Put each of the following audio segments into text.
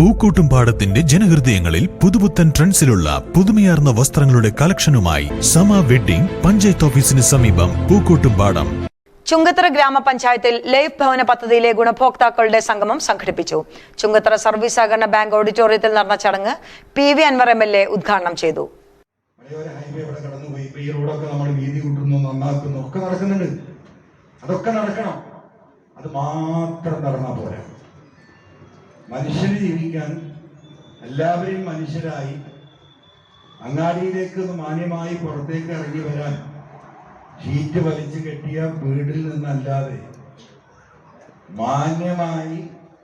പൂക്കോട്ടുംപാടത്തിന്റെ ജനഹൃദയങ്ങളിൽ പുതുപുത്തൻ ട്രെൻഡ്സിലുള്ള പുതുമയാർന്ന വസ്ത്രങ്ങളുടെ കളക്ഷനുമായി സമ വെഡ്ഡിംഗ് പഞ്ചായത്ത് ഓഫീസിന് സമീപം പൂക്കൂട്ടും പാടം. ചുങ്കത്തറ ഗ്രാമപഞ്ചായത്തിൽ ലൈഫ് ഭവന പദ്ധതിയിലെ ഗുണഭോക്താക്കളുടെ സംഗമം സംഘടിപ്പിച്ചു. ചുങ്കത്തറ സർവീസ് സഹകരണ ബാങ്ക് ഓഡിറ്റോറിയത്തിൽ നടന്ന ചടങ്ങ് P V Anvar M L A ഉദ്ഘാടനം ചെയ്തു. അതൊക്കെ നടക്കണം. അത് മാത്രം നടന്നാൽ പോരാ. മനുഷ്യന് ജീവിക്കാൻ എല്ലാവരെയും മനുഷ്യരായി അങ്ങാടിയിലേക്ക് മാന്യമായി പുറത്തേക്ക് ഇറങ്ങി വരാൻ ഷീറ്റ് വലിച്ചു കെട്ടിയ വീടിൽ നിന്നല്ലാതെ മാന്യമായി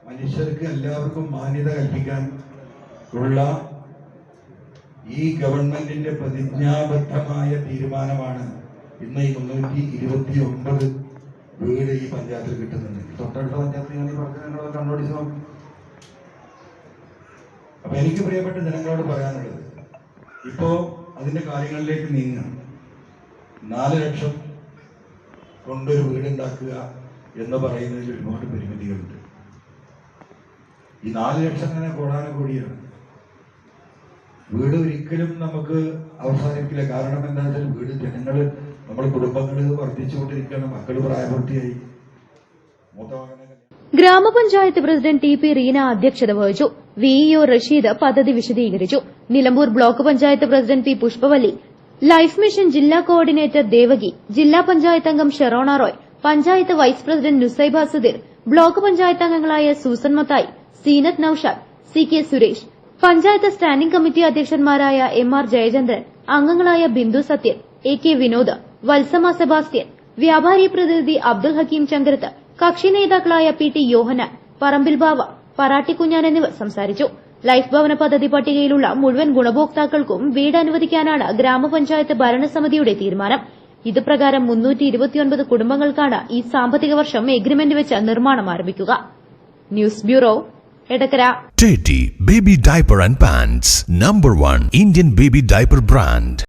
മനുഷ്യർക്ക് എല്ലാവർക്കും മാന്യത കൽപ്പിക്കാൻ ഉള്ള ഈ ഗവൺമെന്റിന്റെ പ്രതിജ്ഞാബദ്ധമായ തീരുമാനമാണ് ഇന്ന് ഈ മുന്നൂറ്റി ഇരുപത്തി ഒമ്പത് വീട് ഈ പഞ്ചായത്തിൽ കിട്ടുന്നത് തൊട്ടടുത്ത പഞ്ചായത്തിൽ ഞാൻ ഈ പറഞ്ഞ കണ്ണോടിച്ച് നോക്കും അപ്പൊ എനിക്ക് പ്രിയപ്പെട്ട ജനങ്ങളോട് പറയാനുള്ളത് ഇപ്പോ അതിന്റെ കാര്യങ്ങളിലേക്ക് നീങ്ങ നാല് ലക്ഷം കൊണ്ടൊരു വീടുണ്ടാക്കുക എന്ന് പറയുന്നതിൽ ഒരുപാട് പരിമിതികളുണ്ട്. ഈ നാല് ലക്ഷം തന്നെ കൂടാനും കൂടിയാണ്. വീട് ഒരിക്കലും നമുക്ക് അവസാനിക്കില്ല കാരണം എന്താ വെച്ചാൽ വീട് ജനങ്ങൾ നമ്മുടെ കുടുംബങ്ങൾ വർദ്ധിച്ചുകൊണ്ടിരിക്കുകയാണ്. മക്കൾ പ്രായപൂർത്തിയായി. ഗ്രാമപഞ്ചായത്ത് പ്രസിഡന്റ് ടി പി റീന അധ്യക്ഷത വഹിച്ചു. വിഇഒ റഷീദ് പദ്ധതി വിശദീകരിച്ചു. Nilambur block panchayat president P Pushpavalli life mission ജില്ലാ കോർഡിനേറ്റർ ദേവകി ജില്ലാ പഞ്ചായത്ത് അംഗം Sherona Roy panchayat vice president Nusaiba Sudheer block panchayat അംഗങ്ങളായ Susan Mathai Seenath Noushad C K Suresh panchayat standing committee അധ്യക്ഷന്മാരായ M R Jayachandran അംഗങ്ങളായ Bindu Sathyan A K Vinod Valsamma Sebastian വ്യാപാരി പ്രതിനിധി അബ്ദുൽ ഹക്കീം ചങ്കരത്ത് കക്ഷി നേതാക്കളായ P T യോഹന പറമ്പിൽ ബാവ പറാട്ടിക്കുഞ്ഞാൻ എന്നിവർ സംസാരിച്ചു. ലൈഫ് ഭവന പദ്ധതി പട്ടികയിലുള്ള മുഴുവൻ ഗുണഭോക്താക്കൾക്കും വീട് അനുവദിക്കാനാണ് ഗ്രാമപഞ്ചായത്ത് ഭരണസമിതിയുടെ തീരുമാനം. ഇത് പ്രകാരം മുന്നൂറ്റി ഇരുപത്തിയൊൻപത് കുടുംബങ്ങൾക്കാണ് ഈ സാമ്പത്തിക വർഷം എഗ്രിമെന്റ് വെച്ച് നിർമ്മാണം ആരംഭിക്കുക. News bureau Edakkara. Baby Diaper and pants number One Indian baby Diaper Brand.